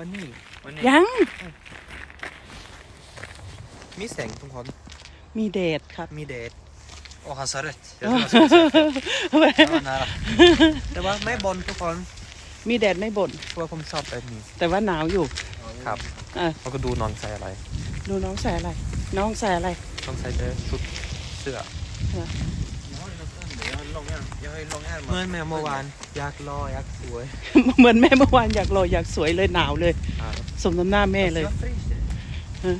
วันนี้วันนี้ยัง มีแสงทุกคนมีเดทครับ มีเดทโอ้ han sa rätt jag tror han skulle säga fel. Det var nära แต่ว่าไม่บนทุกคน มีแดดไม่บ่นเพราะว่าผมชอบแบบนี้แต่ว่าหนาวอยู่ ครับเออแล้วก็ดูนอนใส่อะไร ดูน้องใส่อะไร น้องใส่อะไร ต้องใส่แต่ชุดเสื้อ Jag har ju något under. Jag har långärm. Jag har ju långärmat. เหมื่อนแม่เมื่อวานอยากรออยากสวย เหมือนแม่เมื่อวานอยากรออยากสวยเลยหนาวเลยครับสมน้ำหน้าแม่เลย Jag fryser. Ja.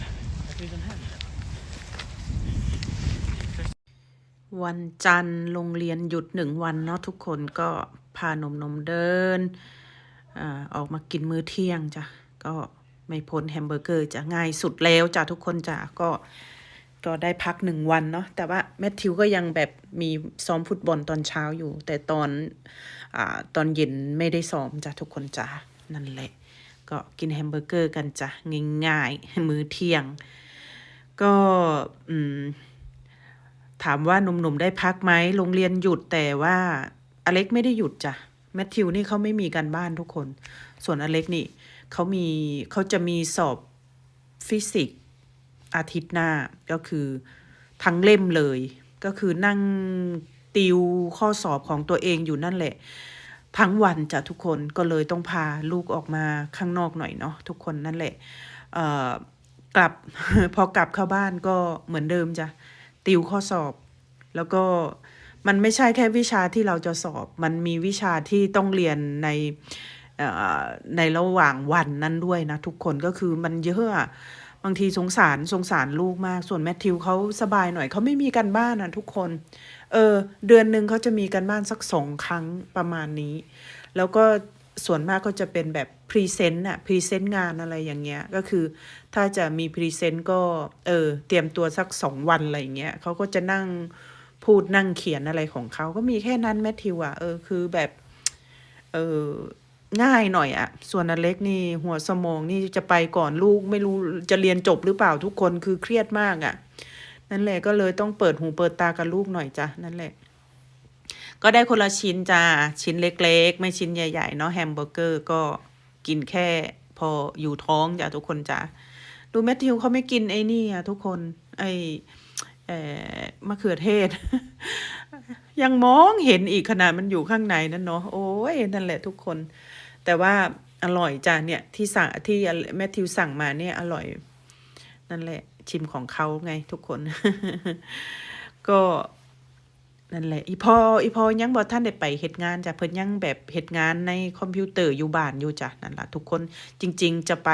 Jag fryser den här. วันจันทร์โรงเรียนหยุดหนึ่งวันเนาะทุกคนก็พานมนมๆเดินอาออกมากินมื้อเที่ยงจ้ะก็ไม่พ้นแฮมเบอร์เกอร์จะง่ายสุดแล้วจ้ะทุกคนจ้ะก็ ก็ได้พักหนึ่งวันเนาะแต่ว่าแมทธิวก็ยังแบบมีซ้อมฟุตบอลตอนเช้าอยู่ แต่ตอนอาตอนเย็นไม่ได้ซ้อมจ้ะทุกคนจ้ะนั่นแหละ ก็กินแฮมเบอร์เกอร์กันจ้ะง่ายๆมื้อเที่ยง ก็อืมถามว่าหนุ่มๆได้พักไหมโรงเรียนหยุดแต่ว่าอเล็กไม่ได้หยุดจ้ะแมทธิวนี่เขาไม่มีการบ้านทุกคน ส่วนอเล็กนี่เขามีเขาจะมีสอบฟิสิกส อาทิตย์หน้าก็คือทั้งเล่มเลย ก็คือนั่งติวข้อสอบของตัวเองอยู่นั่นแหละ ทั้งวันจ้ะทุกคนก็เลยต้องพาลูกออกมาข้างนอกหน่อยเนาะทุกคนนั่นแหละกลับพอกลับเข้าบ้านก็เหมือนเดิมจ้ะติวข้อสอบ แล้วก็มันไม่ใช่แค่วิชาที่เราจะสอบ มันมีวิชาที่ต้องเรียนในในระหว่างวันนั้นด้วยนะทุกคนก็คือมันเยอะ บางทีสงสารสงสารลูกมาก ส่วนแมทธิวเขาสบายหน่อยเขาไม่มีการบ้านนะทุกคน เออ เดือนหนึ่งเขาจะมีการบ้านสักสองครั้งประมาณนี้ แล้วก็ส่วนมากก็จะเป็นแบบพรีเซนต์อะพรีเซนต์งานอะไรอย่างเงี้ย ก็คือถ้าจะมีพรีเซนต์ก็ เออ เตรียมตัวสักสองวันอะไรอย่างเงี้ยเขาก็จะนั่งพูดนั่งเขียนอะไรของเขาก็มีแค่นั้นแมทธิวอะเออ คือแบบ เออ ง่ายหน่อยอะส่วนอเล็กนี่หัวสมองนี่จะไปก่อนลูกไม่รู้จะเรียนจบหรือเปล่าทุกคนคือเครียดมากอะนั่นแหละก็เลยต้องเปิดหูเปิดตากับลูกหน่อยจ้ะนั่นแหละ ก็ได้คนละชิ้นจ้าชิ้นเล็กๆ ไม่ชิ้นใหญ่ ๆ เนาะแฮมเบอร์เกอร์ก็กินแค่พออยู่ท้องจ้ะทุกคนจ้ะดูแมทธิวเขาไม่กินไอ้นี่อะทุกคนไอเออมะเขือเทศ ยังมองเห็นอีกขนาดมันอยู่ข้างในนั่นเนาะโอ้ยนั่นแหละทุกคน แต่ว่าอร่อยจ้ะเนี่ยที่สั่งที่แมทธิวสั่งมาเนี่ยอร่อย นั่นแหละชิมของเขาไงทุกคน ก็นั่นแหละอีพออีพอยังบอกท่านได้ไปเฮ็ดงานจ้ะเพิ่นยังแบบเฮ็ดงานในคอมพิวเตอร์อยู่บ้านอยู่จ้ะนั่นละทุกคนจริง ๆ จะไป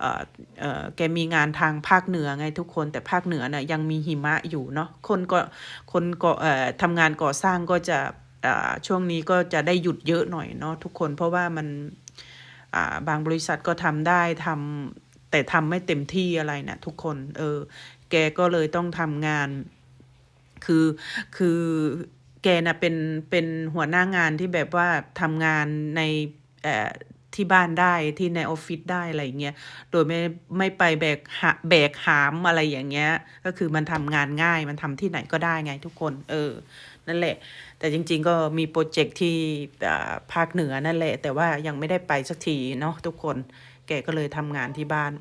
เอ่อเอ่อแกมีงานทางภาคเหนือไงทุกคนแต่ภาคเหนือน่ะยังมีหิมะอยู่เนาะคนก็คนก็เอ่อทำงานก่อสร้างก็จะ ช่วงนี้ก็จะได้หยุดเยอะหน่อยเนาะทุกคนเพราะว่ามันาบางบริษัทก็ทำได้ทำแต่ทำไม่เต็มที่อะไรนะทุกคน เออ แกก็เลยต้องทำงาน คือคือแกน่ะเป็นเป็นหัวหน้างานที่แบบว่าทำงานในที่บ้านได้ที่ในออฟฟิศได้อะไรเงี้ย โดยไม่ไม่ไปแบกหาแบกหามอะไรอย่างเงี้ย ก็คือมันทำงานง่ายมันทำที่ไหนก็ได้ไงทุกคน เออ นั่นแหละ แต่จริง ๆ ก็มีโปรเจกต์ที่ภาคเหนือนั่นแหละ แต่ว่ายังไม่ได้ไปสักทีเนาะทุกคนแกก็เลยทำงานที่บ้าน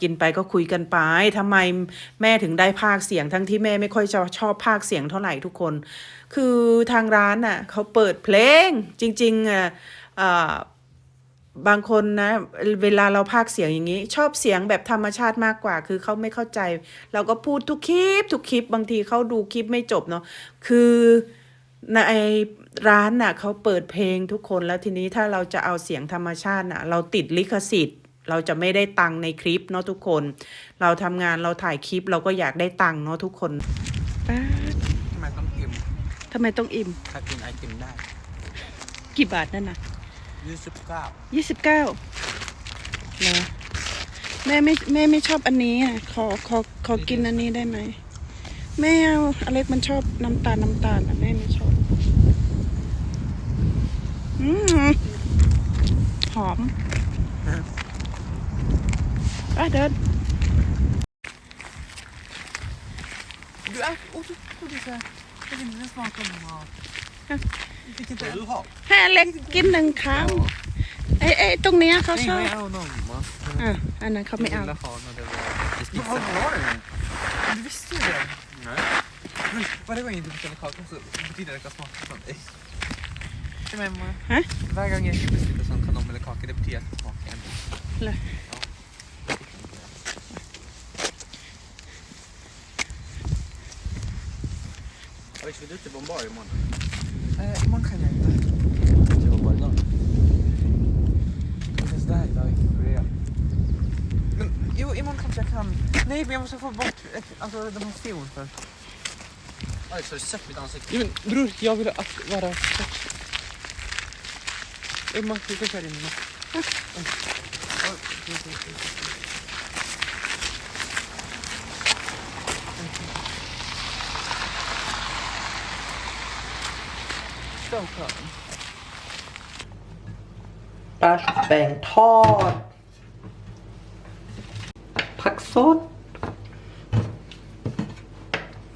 กินไปก็คุยกันไปทำไมแม่ถึงได้ภาคเสียงทั้งที่แม่ไม่ค่อยจะชอบภาคเสียงเท่าไหร่ทุกคน คือทางร้านน่ะเขาเปิดเพลงจริงๆอะ บางคนนะ เวลาเราพากย์เสียงอย่างนี้ ชอบเสียงแบบธรรมชาติมากกว่า คือเขาไม่เข้าใจ เราก็พูดทุกคลิป ทุกคลิป บางทีเขาดูคลิปไม่จบเนาะคือในร้านน่ะเขาเปิดเพลงทุกคนแล้วทีนี้ถ้าเราจะเอาเสียงธรรมชาติน่ะ เราติดลิขสิทธิ์ เราจะไม่ได้ตังค์ในคลิปเนาะทุกคน เราทำงานเราถ่ายคลิปเราก็อยากได้ตังค์เนาะทุกคนป๊าดทำไมต้องอิ่มทำไมต้องอิ่มถ้ากินไอติมได้ กี่บาทนั่นน่ะ ยี่สิบเก้ายี่สิบเก้าเหรอแม่ไม่แม่ไม่ชอบอันนี้อะขอขอขอกินอันนี้ได้ไหมแม่เอาอเล็กมันชอบน้ำตาลน้ำตาลอะแม่ไม่ชอบอืมหอมอะเดิน Du är godisar. Jag vill inte smaka mat. Fick inte du ha? ให้อเล็กกินหนึ่งครั้งไอ้ไอ้ตรงเนี้ยเขา Nej, ชอบ men jag har någon va? อะอันนั้นเขาไม่เอา Jag ville ha någon det var... Det Vad spitsar. var det? Men Du visste ju det. Nej. Men varje gång du beställer kakor så betyder det att jag smakar sånt. Ej. Nej, men mamma. Hä? Varje gång jag beställer sån kanon eller kaka det betyder att det smakar ändå. Eller? Ja. Oj, ska du till Bombay imorgon? Eh, imorgon kan jag inte. Till Bombay i Korea. Men jo, imorgon kanske jag kan. Nej, men jag måste få bort ett, alltså, de här stivon först. Alex, har du sett mitt ansikte? Ja, men bror, jag vill att vara först. Emma, du kan köra in nu. Stockholm. ปลาแป้งทอด ผักสด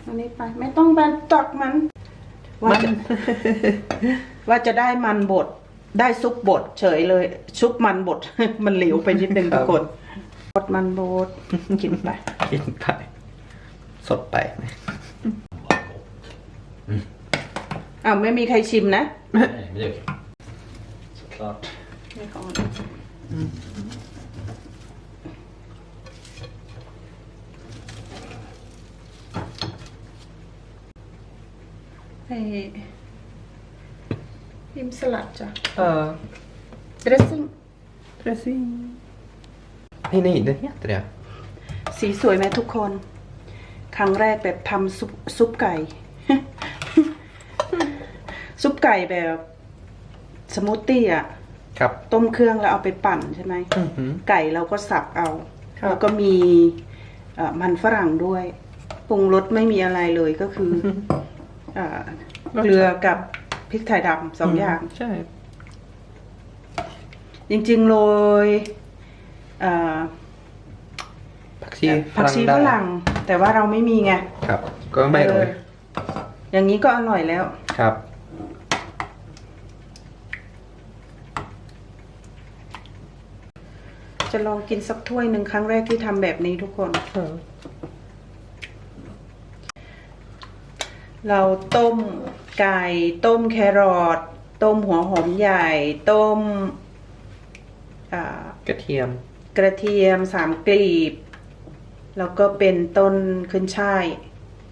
อันนี้ไป ไม่ต้องไปตักมัน ว่าจะ ว่าจะได้มันบด ได้ซุปบดเฉยเลย ซุปมันบด มันเหลวไปนิดนึงครัทุบกคนบดมันบดกินไป กินไป สดไปไหม อ้าวไม่มีใครชิมนะ Nej, men det är okej. Såklart. ไม่ของไอ้พิมสลัดจ้ะเออ dressing dressing Nej, nej, den heter det. สีสวยไหมทุกคน ครั้งแรกแบบทำซุปซุปไก่ซุป ไก่แบบสมูทตี้อะ ครับ ต้มเครื่องแล้วเอาไปปั่นใช่ไหม อือหือ ไก่เราก็สับเอา ครับ แล้วก็มีเอ่อมันฝรั่งด้วย ปรุงรสไม่มีอะไรเลยก็คือเอ่อเกลือกับพริกไทยดำสองอย่าง ใช่ จริงๆโรยเอ่อผักชีผักชีฝได้รั่ง แต่ว่าเราไม่มีไง ครับ ก็ไม่เลยอออย่างนี้ก็อร่อยแล้ว ครับ จะลองกินสักถ้วยหนึ่งครั้งแรกที่ทำแบบนี้ทุกคน เราต้มไก่ต้มแครอทต้มหัวหอมใหญ่ ต้มอ่ากระเทียม กระเทียมสามกลีบ แล้วก็เป็นต้นขึ้นช่าย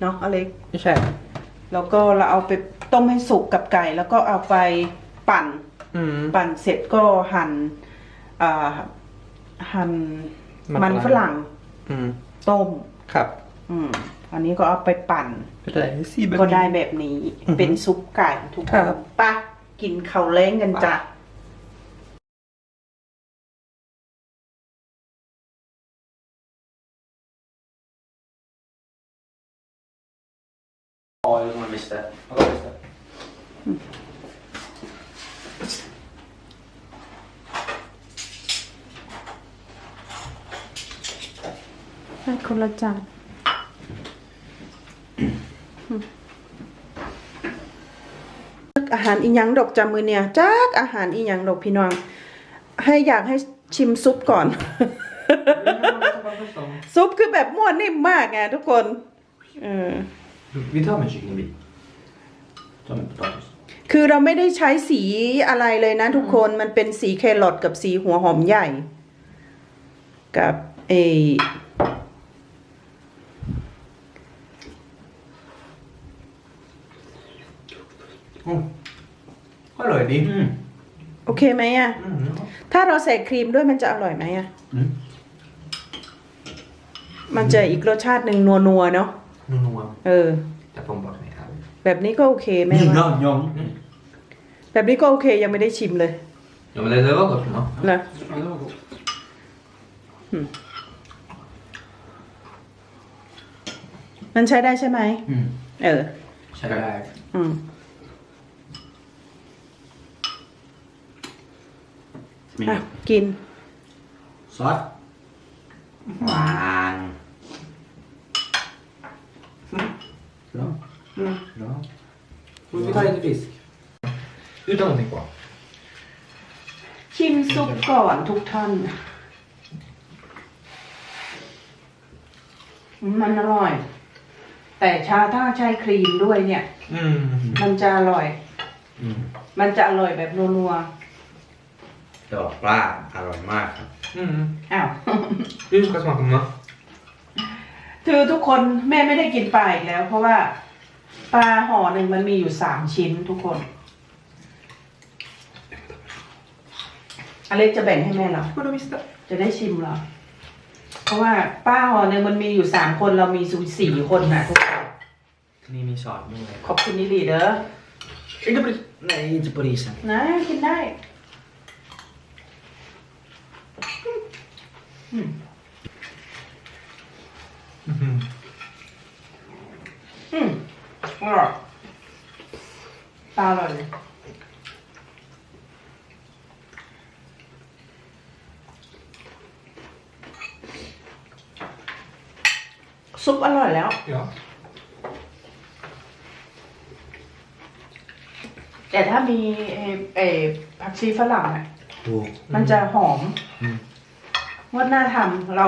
เนาะอเล็กไม่ใช่ แล้วก็เราเอาไปต้มให้สุกกับไก่ แล้วก็เอาไปปั่นอืมปั่นเสร็จก็หั่นอ่า หั่นมันมันฝฝรั่รั่งงอืม ต้ม ครับอืม อันนี้ก็เอาไปปั่น ก็ได้สีแบบก็ได้นี้แบบนี้ อือฮึเป็นซุปไก่ทุกคครันบ ปะกินข้าวเล้งกันจ้ะ Ja, jag kommer missa det. Jag kommer missa det. ให้คนละจานอาหารอีหยังดอกจามือเนี่ยจักอาหารอีหยังดอกพี่น้อง ให้อยากให้ชิมซุปก่อน ซุปคือแบบม้วนนิ่มมากไงทุกคนเออ Vi tar med kyckingbit. Ta med potatis. คือเราไม่ได้ใช้สีอะไรเลยนะทุกคนมันเป็นสีแครอทกับสีหัวหอมใหญ่ กับเอ อร่อยดี Mm. โอเคไหมอะอืมถ้าเราใส่ครีมด้วยมันจะอร่อยไหมอะ Mm. มันจะอีกรสชาติหนึ่งนัวๆเนาะ นัวเออ ๆแต่ผมบอกไม่เอาแบบนี้ก็โอเคแม่ว่า Njong. แบบนี้ก็โอเคยังไม่ได้ชิมเลย Ja, men det, det var gott. Ja. นะ Ja, det var gott. มันใช้ได้ใช่ไหม Mm. เออ Kära. อืม Min. อะกิน Så. Wang. Bra. Bra. Vi tar lite fisk. Utan någonting på. ชิมซุปก่อนทุกท่านอืมมันอร่อย แต่ชาถ้าใช้ครีมด้วยเนี่ย Mm. มันจะอร่อย Mm. มันจะอร่อยแบบนัว Det var bra. Arroy m ากครับ Mm. ๆอ้าว Du ska smaka mamma. คือทุกคนแม่ไม่ได้กินปลาอีกแล้ว เพราะว่าปลาห่อหนึ่งมันมีอยู่สามชิ้นทุกคน อเล็กจะแบ่งให้แม่เหรอ Vadå visste? จะได้ชิมเหรอ เพราะว่าป้าห่อหนึ่งมันมีอยู่สามคนเรามีสูสี่คนนะทุกคน นี่มีซอสด้วยขอบคุณนี่ดีเด้อ Inte på Nej, inte på risen. นะกินได้ อืม Mhm. อืมอร่อยปลาอร่อยเลยซุปอร่อยแล้ว Ja. แต่ถ้ามีเออเอผักชีฝรั่งอะ Oh. มันจะหอม อืม งวดหน้าทำเรา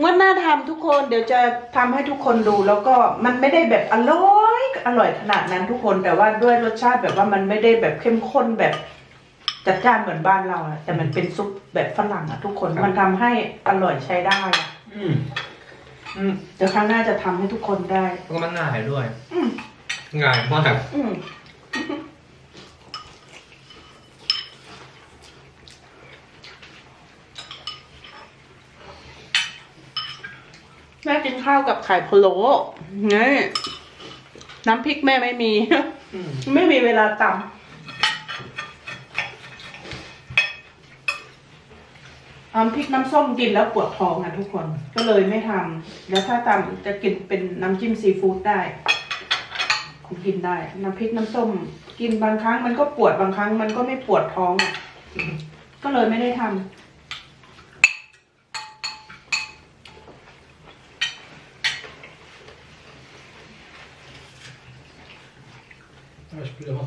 งวดหน้าทำทุกคนเดี๋ยวจะทำให้ทุกคนดู แล้วก็มันไม่ได้แบบอร่อยอร่อยขนาดนั้นทุกคนแต่ว่าด้วยรสชาติแบบว่ามันไม่ได้แบบเข้มข้นแบบจัดจ้านเหมือนบ้านเราอะแต่มันเป็นซุปแบบฝรั่งอะทุกคนมันทำให้อร่อยใช้ได้อะ Mm. Mm. เดี๋ยวครั้งหน้าจะทำให้ทุกคนได้ Och man nära då. อืม Nej, maka. อืม แม่กินข้าวกับไข่พะโล้นี่น้ำพริกแม่ไม่มี Mm. ไม่มีเวลาตำน้ำพริกน้ำส้มกินแล้วปวดท้องอะทุกคน ก็เลยไม่ทำแล้วถ้าตำจะกินเป็นน้ำจิ้มซีฟู้ดได้กินได้ น้ำพริกน้ำส้ม กินบางครั้งมันก็ปวดบางครั้ง มันก็ไม่ปวดท้องอะก็เลยไม่ได้ทำ Jag skulle ha.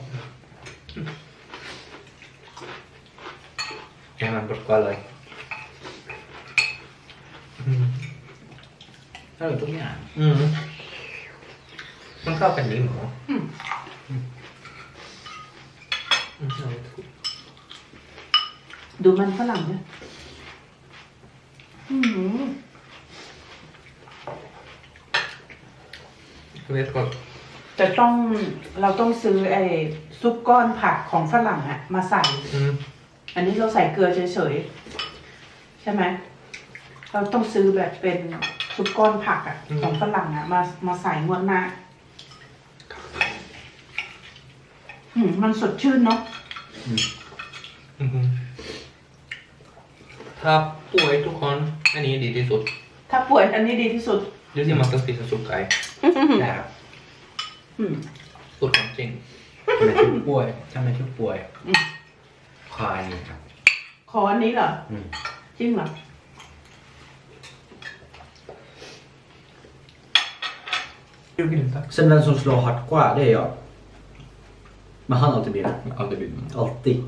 Käymään porkkalai. Mm. อร่อยทุกอย่าง Mm. มันเข้ากันดีหมูอืมอืมอร่อยทุกดูมันฝรั่งเนี่ยอืม Jag vet gott. จะต้องเราต้องซื้อไอ้ซุปก้อนผักของฝรั่งอะมาใส่ Mm. อันนี้เราใส่เกลือเฉยๆ ใช่ไหม เราต้องซื้อแบบเป็นซุปก้อนผักอะของฝรั่งอะมามาใส่งวดหน้าอืม มันสดชื่นเนาะ Mhm. ถ้าป่วยทุกคน อันนี้ดีที่สุดถ้าป่วยอันนี้ดีที่สุดเดี๋ยวที่มันต้องปิดสุดไก่ได้ครับอืม สุดของจริงทำไมทุกป่วยทำไมทุกป่วย อืม คออันนี้ครับ ขออันนี้เหรอ อืม จริงเหรอ Jag vill inte. Sen den som slår hårt kvar, det är jag. Men han har alltid bilen. Aldrig vill man. Alltid.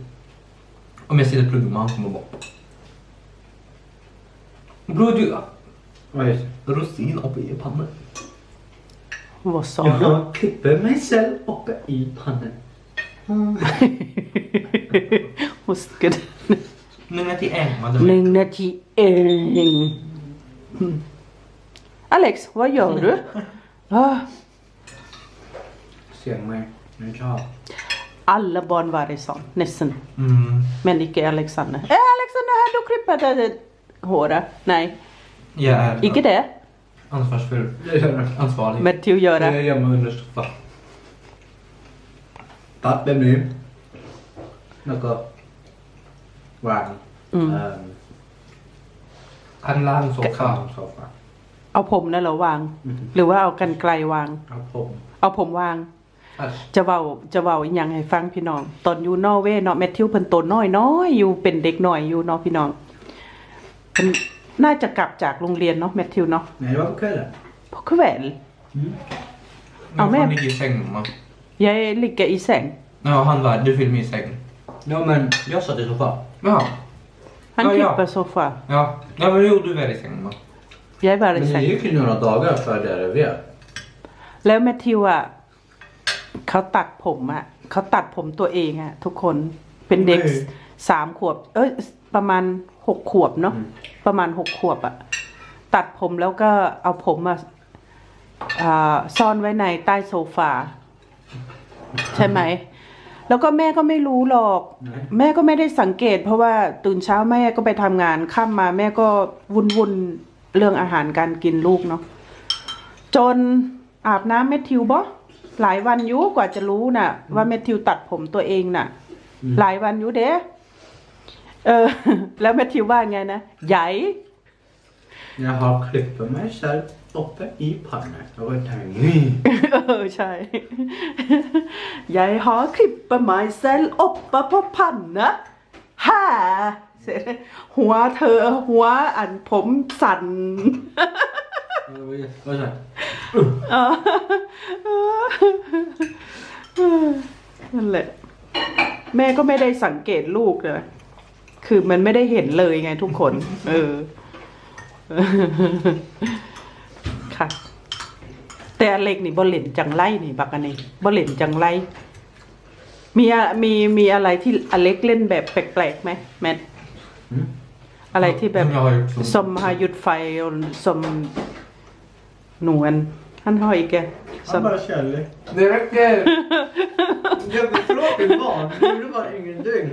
Om jag sitter och pluggar med han kommer bort. Bror du, Vad är det? russin uppe i pannan. Vad sa du? Jag klipper mig själv uppe i pannan. Huskar du? หนึ่งนาทีเองมาหนึ่งนาทีเองอืม Alex vad gör du? Ah, Ser mig. Nu kör. Alla barn var det sån, nästan. อืม Men icke Alexander. Eh, Alexander, har du klippt det håret? Nej, Jag är icke det. ansvarsfull. Det gör du. Ansvarig. Matthew gör det. Jag gömmer under soffan. Tack, vem nu? Något. Vagn. Mm. Ehm, ข้างล่าง โซฟา Kam, soffa. เอาผมนั่นเหรอวางอืมหรือว่าเอากันไกลวาง Ja, pom. เอาผมวาง จะเว้าจะเว้าอีหยังให้ฟังพี่น้อง ตอนอยู่นอร์เวย์เนาะแมทธิวเพิ่นโตน้อยน้อยๆอยู่เป็นเด็กน้อยอยู่เนาะพี่น้องเพิ่นน่าจะกลับจากโรงเรียนเนาะแมทธิวเนาะ Nej, det var på kvällen. พกแหวน Mm. Ja, men- Han ligger i säng mamma. Jag ligger i säng Ja, han var, du filmade i säng. Ja, men jag satt i soffan. Ja. Han Ja, ja. klipper soffa. Ja, ja men jo, du är i sängen va? Jag är bara i Men säng. det gick ju några dagar för det är det แล้วแมทธิวอะเขาตัดผมอะเขาตัดผมตัวเองอะ ทุกคนเป็นเด็กเฮ้ยสามขวบ เอ้ยประมาณหกขวบเนาะประมาณหกขวบอะตัดผมแล้วก็เอาผมมาอ่าซ่อนไว้ในใต้โซฟา ใช่ไหม แล้วก็แม่ก็ไม่รู้หรอก แม่ก็ไม่ได้สังเกต เพราะว่าตื่นเช้าแม่ก็ไปทำงานค่ำมาแม่ก็วุ่นวุ่นๆเรื่องอาหารการกินลูกเนาะจนอาบน้ำแมทธิวบอหลายวันอยุกว่าจะรู้น่ะ ว่าแมทธิวตัดผมตัวเองน่ะ หลายวันอยุเด้เออ แล้วแมทธิวว่าไงนะใหญ่ Jag har klippt mig själv uppe i pannan. Jag var tänkt, เออใช่ยายหอคลิปประมาณเซลอบปะพะพันนะฮ่าเสร็จหัวเธอหัวอันผมสั่น Vad sa เออนั่นแหละ แม่ก็ไม่ได้สังเกตลูกเลยคือมันไม่ได้เห็นเลยไงทุกคน เออ ค่ะ แต่อเล็กนี่บ่เล่นจังไรนี่บักอันนี้บ่เล่นจังไรมีอะมีมีอะไรที่อเล็กเล่นแบบแปลกๆไหมแมท Mm. อะไรที่แบบ Som jag har gjort som... สมหาหยุดไฟสมหนวนท่านห้อยแกสม bara kärlek. Det räcker. Jag tråkigt barn. Du gjorde bara ingenting.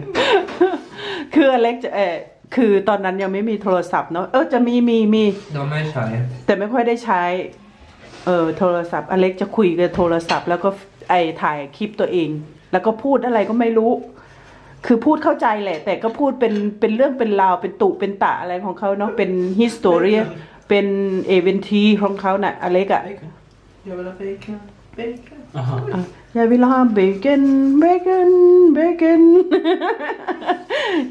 คืออเล็กจะเออ คือตอนนั้นยังไม่มีโทรศัพท์เนาะเออจะมีมีมี De är kärlek. แต่ไม่ค่อยได้ใช้ เออโทรศัพท์อเล็กจะคุยกับโทรศัพท์ แล้วก็ไอถ่ายคลิปตัวเอง แล้วก็พูดอะไรก็ไม่รู้ คือพูดเข้าใจแหละ แต่ก็พูดเป็นเป็นเรื่องเป็นราวเป็นตุเป็นตะอะไรของเขาเนาะเป็นฮิสตอรีเป็นเอเวนทีของเขาน่ะอเล็กอะ Bacon. Jag vill ha bacon. Bacon. Aha. อยากวิลาเบเกนเบเกนเบเกน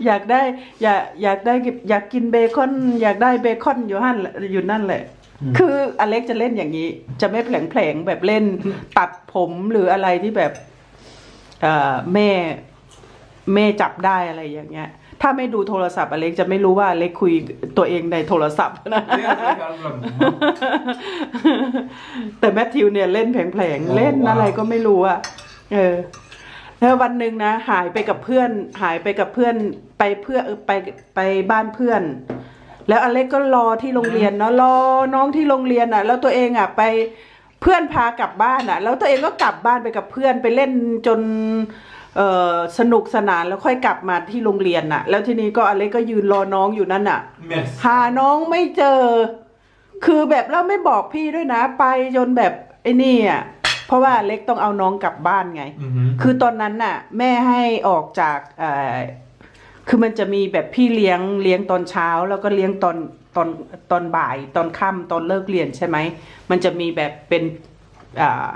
อยากได้อยากอยากได้อยากกินเบคอน อยากได้เบคอนอยู่หั่นอยู่นั่นแหละ คืออเล็กจะเล่นอย่างนี้ จะไม่แผลงแผลงๆแบบเล่น ตัดผมหรืออะไรที่แบบเอ่อแม่ แม่จับได้อะไรอย่างเงี้ย ถ้าไม่ดูโทรศัพท์อเล็กจะไม่รู้ว่าอเล็กคุยตัวเองในโทรศัพท์นะ Det är jag glömde. แต่แมทธิวเนี่ยเล่นแผลงโอ้ๆเล่นว้าวอะไรก็ไม่รู้อะเออแล้ววันหนึ่งนะ หายไปกับเพื่อน หายไปกับเพื่อนไปเพื่อเออไปไปบ้านเพื่อน แล้วอเล็กก็รอที่โรงเรียนเนาะรอน้องที่โรงเรียนอะ แล้วตัวเองอะไปเพื่อนพากลับบ้านอะ แล้วตัวเองก็กลับบ้านไปกับเพื่อนไปเล่นจนเออ สนุกสนานแล้วค่อยกลับมาที่โรงเรียนน่ะ แล้วทีนี้ก็อเล็กก็ยืนรอน้องอยู่นั่นน่ะ Mess. หาน้องไม่เจอ คือแบบเราไม่บอกพี่ด้วยนะ ไปจนแบบไอ้นี่อะเพราะว่าเล็กต้องเอาน้องกลับบ้านไง Mhm. คือตอนนั้นน่ะ แม่ให้ออกจากเอ่อคือมันจะมีแบบพี่เลี้ยงเลี้ยงตอนเช้า แล้วก็เลี้ยงตอนตอนตอนบ่าย ตอนค่ำตอนเลิกเรียนใช่ไหมมันจะมีแบบเป็นอ่าอ่า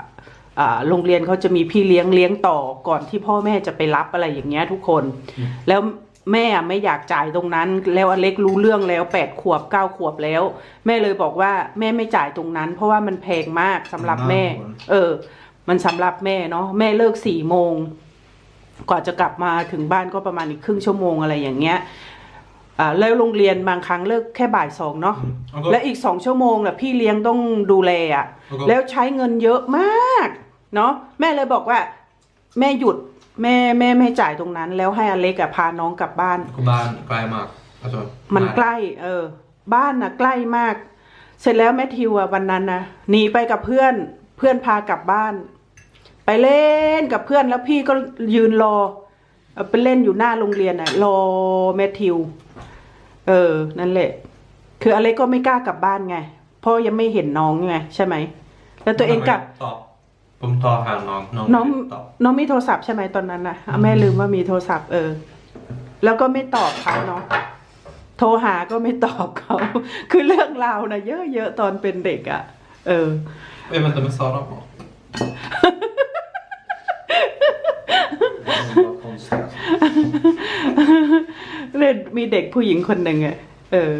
โรงเรียนเขาจะมีพี่เลี้ยงเลี้ยงต่อก่อนที่พ่อแม่จะไปรับอะไรอย่างเงี้ยทุกคน แล้วแม่ไม่อยากจ่ายตรงนั้น แล้วอเล็กรู้เรื่องแล้วแปดขวบเก้าขวบแล้ว แม่เลยบอกว่าแม่ไม่จ่ายตรงนั้น เพราะว่ามันแพงมากสำหรับแม่ เออ มันสำหรับแม่เนาะแม่เลิกสี่โมงกว่าจะกลับมาถึงบ้านก็ประมาณอีกครึ่งชั่วโมงอะไรอย่างเงี้ย อ่าแล้วโรงเรียนบางครั้งเลิกแค่บ่ายสองเนาะ Och då- และอีกสองชั่วโมงน่ะพี่เลี้ยงต้องดูแลอะ แล้วก็ แล้วใช้เงินเยอะมาก เนาะแม่เลยบอกว่า แม่หยุดแม่แม่ไม่จ่ายตรงนั้น แล้วให้อเล็กอะพาน้องกลับบ้าน Och barn, Klaimark. Alltså, มันใก nära. ล้ เออ บ้านน่ะใกล้มาก เสร็จแล้วแมทธิวอะวันนั้นนะหนีไปกับเพื่อน เพื่อนพากลับบ้าน ไปเล่นกับเพื่อนแล้วพี่ก็ยืนรอ เออไปเล่นอยู่หน้าโรงเรียนน่ะรอแมทธิว เออ นั่นแหละ คืออะไรก็ไม่กล้ากลับบ้านไงเพราะยังไม่เห็นน้องไงใช่ไหมแล้วตัวเองกลับ Tap. ผม tar här någon. någon น้อง tap. น้องมีโทรศัพท์ใช่ไหมตอนนั้นนะอะแม่ลืมว่ามีโทรศัพท์เออ แล้วก็ไม่ตอบเขาเนาะโทรหาก็ไม่ตอบเขา คือเรื่องราวนะเยอะๆตอนเป็นเด็กอะ่ะ เออ Jag väntar med Sara på. Vad konstigt. เล่นมีเด็กผู้หญิงคนหนึ่งอะ่ะเออ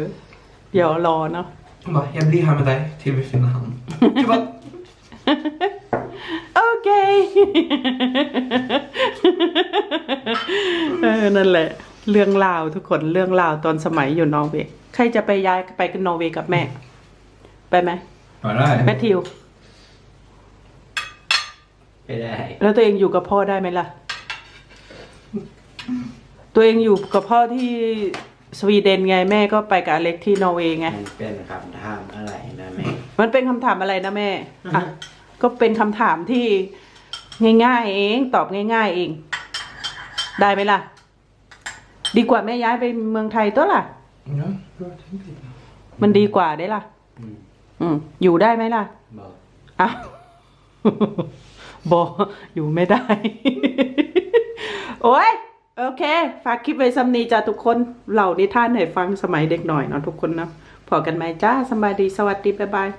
เดี๋ยวรอเนาะ Hon bara, jag blir här med dig till vi finner han. Jag bara, โอเค เออ นั่นแหละ เรื่องราวทุกคนเรื่องราวตอนสมัยอยู่นอร์เวย์ใครจะไปย้ายไปกันนอร์เวย์กับแม่ ไปไหม Ja, det är แมทธิวไม่ได้แล้วตัวเองอยู่กับพ่อได้ไหมล่ะ ตัวเองอยู่กับพ่อที่สวีเดนไงแม่ก็ไปกับอเล็กที่นอร์เวย์ไง มันเป็นคำถามอะไรนะแม่ มันเป็นคำถามอะไรนะแม่อะก็เป็นคำถามที่ง่าย ๆ เองตอบง่าย ๆ เอง ได้ไหมล่ะ ดีกว่าแม่ย้ายไปเมืองไทยตัวล่ะ Ja, bra tänkt. มันดีกว่าได้ล่ะ อืม อืม อยู่ได้ไหมล่ะ บอกอ้าว บอกอยู่ไม่ได้ โอ้ย โอเค ฝากคลิปไว้สำนีจ้าทุกคนเหล่านิทานให้ฟังสมัยเด็กหน่อยเนาะทุกคนเนาะพอกันไหมจ้าสบายดีสวัสดี บ๊ายบาย